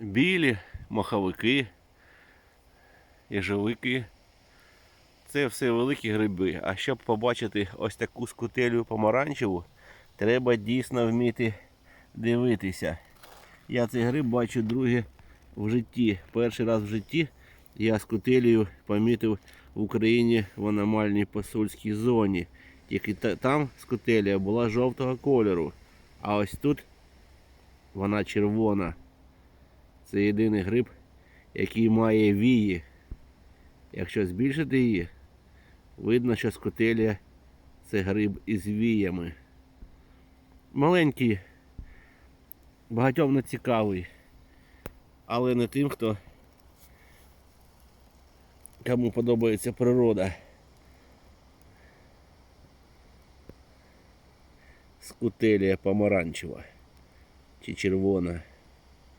білі, маховики, єжовики. Це все великі гриби. А щоб побачити ось таку скутелю помаранчеву, треба дійсно вміти дивитися. Я цей гриб бачу друге в житті. Перший раз в житті я скутелію помітив в Україні в аномальній посольській зоні. Тільки там скутелія була жовтого кольору. А ось тут вона червона. Це єдиний гриб, який має вії. Якщо збільшити її, видно, що скотелія це гриб із віями. Маленький, багатьом не цікавий, але не тим, хто кому подобається природа. Скутелія помаранчева чи червона.